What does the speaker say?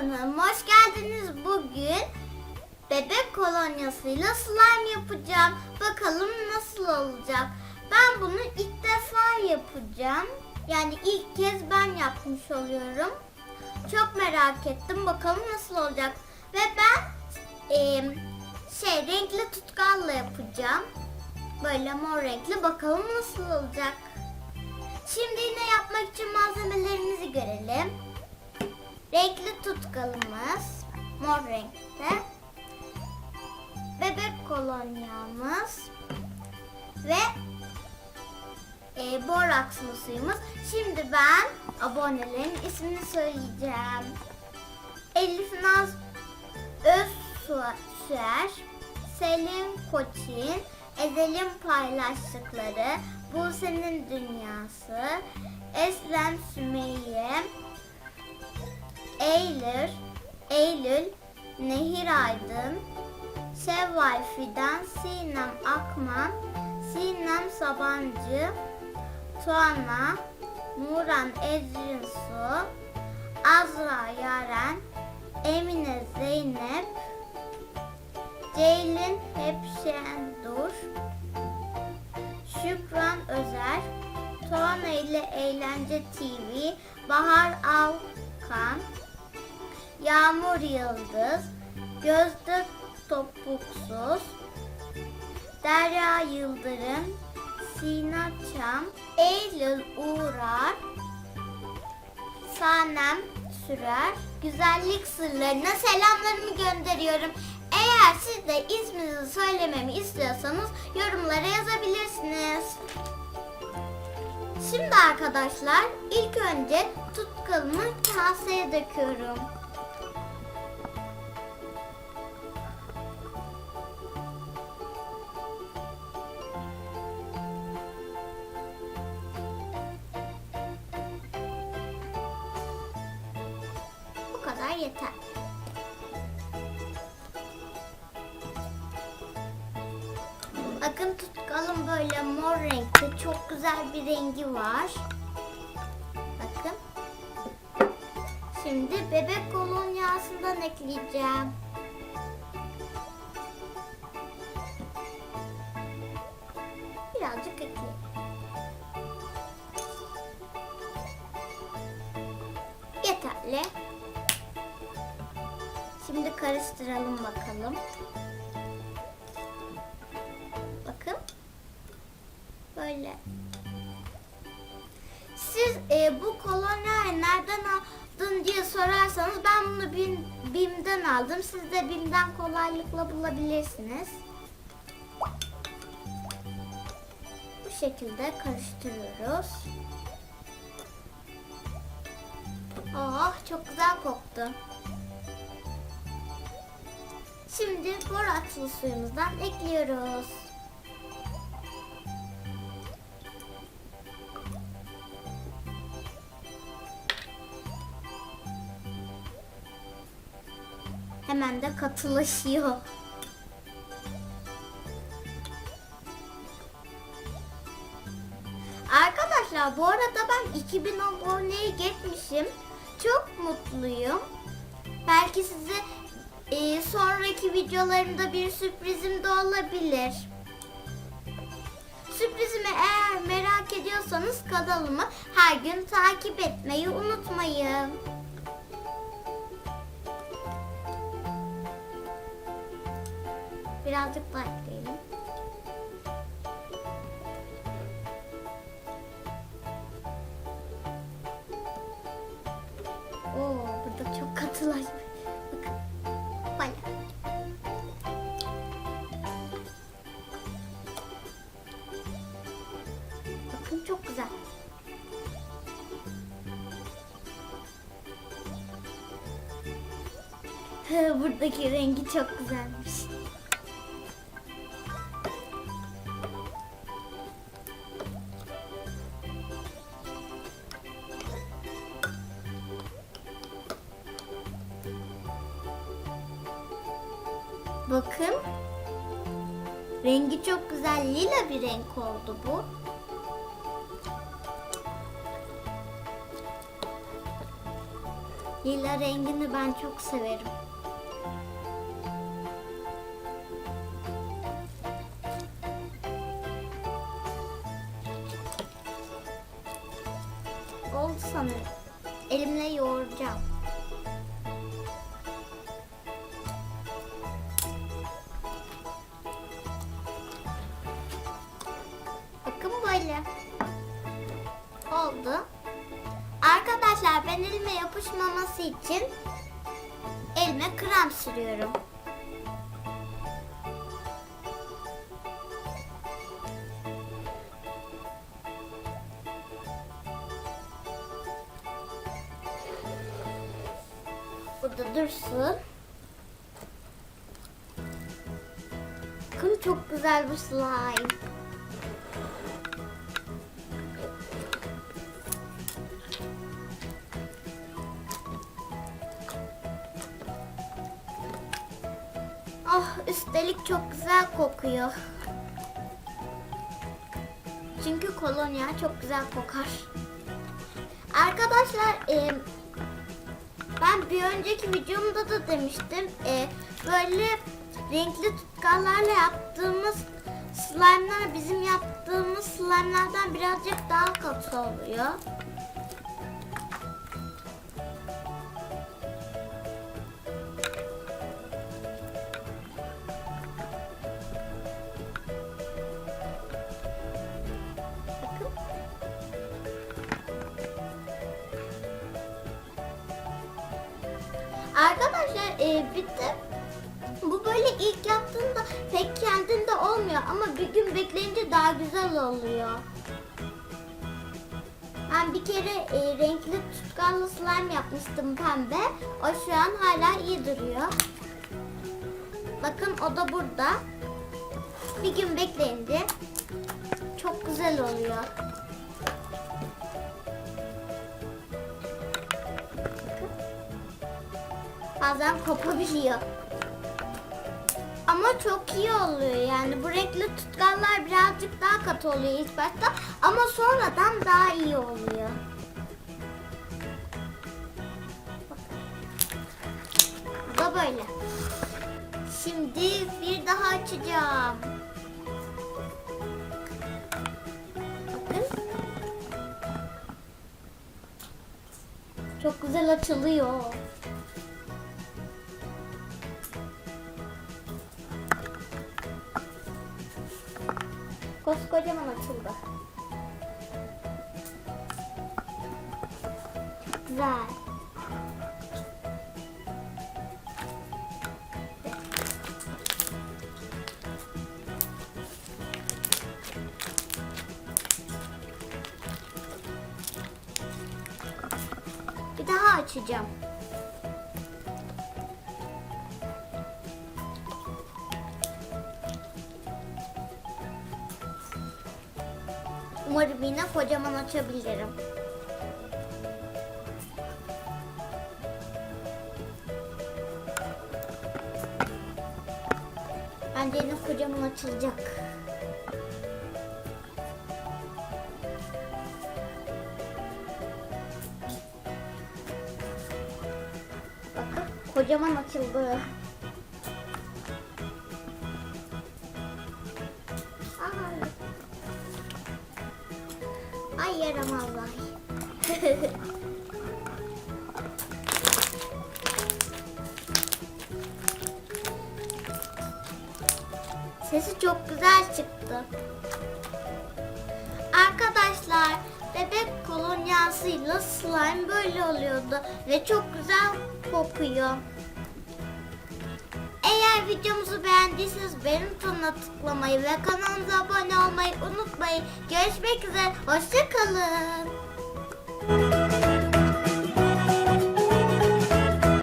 kanalıma hoş geldiniz. Bugün bebek kolonyasıyla slime yapacağım. Bakalım nasıl olacak. Ben bunu ilk defa yapacağım. Yani ilk kez ben yapmış oluyorum. Çok merak ettim. Bakalım nasıl olacak. Ve ben em, şey renkli tutkalla yapacağım. Böyle mor renkli. Bakalım nasıl olacak. Şimdi yine yapmak için malzemelerimizi görelim. Renkli tutkalımız mor renkte. Bebek kolonyamız ve e, borakslı suyumuz. Şimdi ben abonelerin ismini söyleyeceğim. Elif Naz Özsuer, Selim Koçin, Ezel'in paylaştıkları, Buse'nin dünyası, Eslem Sümeyye, Eylül, Eylül, Nehir Aydın, Şevval Fidan, Sinem Akman, Sinem Sabancı, Tuana, Nuran Ecrin Su, Azra Yaren, Emine Zeynep, Ceylin Hepşendur, Şükran Özer, Tuana ile Eğlence TV, Bahar Alkan, Yağmur Yıldız, Gözde Topuksuz, Derya Yıldırım, Sina Çam, Eylül Uğrar, Sanem Sürer, güzellik sırlarına selamlarımı gönderiyorum. Eğer siz de isminizi söylememi istiyorsanız yorumlara yazabilirsiniz. Şimdi arkadaşlar ilk önce tutkalımı kaseye döküyorum. Yeter. Bakın tutkalım böyle mor renkte. Çok güzel bir rengi var. Bakın. Şimdi bebek kolonyasından ekleyeceğim. Birazcık ekleyeyim. Yeterli. Karıştıralım bakalım. Bakın. Böyle. Siz e, bu kolonyayı nereden aldın diye sorarsanız ben bunu Bim, Bim'den aldım. Siz de Bim'den kolaylıkla bulabilirsiniz. Bu şekilde karıştırıyoruz. Oh çok güzel koktu. Şimdi borakslı suyumuzdan ekliyoruz. Hemen de katılaşıyor. Arkadaşlar bu arada ben 2000 aboneyi geçmişim. Çok mutluyum. Belki size e, sonraki videolarımda bir sürprizim de olabilir. Sürprizimi eğer merak ediyorsanız kanalımı her gün takip etmeyi unutmayın. Birazcık daha ekleyelim. Oo, burada çok katılaşmış. Çok güzel. Buradaki rengi çok güzelmiş. Bakın. Rengi çok güzel lila bir renk oldu bu. Lila rengini ben çok severim. Oldu sanırım. Elimle yoğuracağım. Yapışmaması için elime krem sürüyorum. Burada dursun. Bakın çok güzel bir slime. Ah üstelik çok güzel kokuyor. Çünkü kolonya çok güzel kokar. Arkadaşlar e, ben bir önceki videomda da demiştim. e, böyle renkli tutkallarla yaptığımız slime'lar bizim yaptığımız slime'lardan birazcık daha katı oluyor. De bu böyle ilk yaptığında pek kendinde olmuyor ama bir gün bekleyince daha güzel oluyor. Ben bir kere e, renkli tutkallı slime yapmıştım pembe. O şu an hala iyi duruyor. Bakın o da burada. Bir gün bekleyince çok güzel oluyor. Bazen kopabiliyor. Ama çok iyi oluyor yani. Bu renkli tutkallar birazcık daha katı oluyor ilk başta ama sonradan daha iyi oluyor. Bu da böyle. Şimdi bir daha açacağım. Bakın. Çok güzel açılıyor. Koskocaman açıldı. Güzel. Bir daha açacağım. Umarım yine kocaman açabilirim. Bence yine kocaman açılacak. Bakın kocaman açıldı. Ay yaramazlar. Sesi çok güzel çıktı. Arkadaşlar bebek kolonyasıyla slime böyle oluyordu ve çok güzel kokuyor. Eğer videomuzu beğendiyseniz beğen butonuna tıklamayı ve kanalımıza abone olmayı unutmayın. Görüşmek üzere. Hoşçakalın.